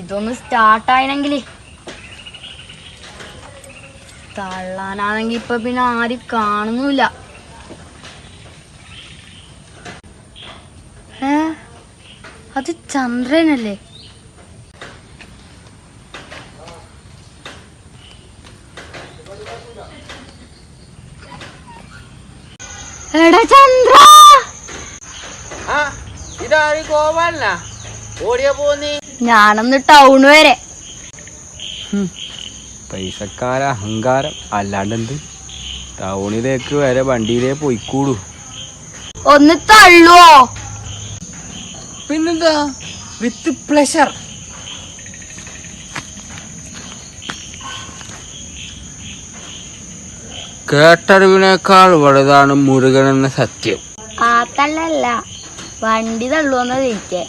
ഇതൊന്ന് സ്റ്റാർട്ടായിനെങ്കിൽ തള്ളാനാണെങ്കിൽ ഇപ്പൊ പിന്നെ ആരും കാണുന്നില്ല. അത് ചന്ദ്രനല്ലേ? എടാ ചന്ദ്ര! ആ ഇതാര് ഗോപാലനാ. ഓടിയ പോന്നി. ഞാനൊന്ന് ടൗൺ വരെ. പൈസക്കാര അഹങ്കാരം അല്ലാണ്ടെന്ത് ടൗണിലേക്ക് വരെ വണ്ടിയിലേ പോയിക്കൂടൂ. ഒന്ന് തള്ളുവോ? പിന്നെന്താ? വിത്ത് പ്ലഷർ കേട്ടറിവിനേക്കാൾ വലുതാണ് മുരുകൻ എന്ന സത്യം. ആ തള്ളല്ല. വണ്ടി തള്ളുവെന്ന് ചോദിച്ചേ.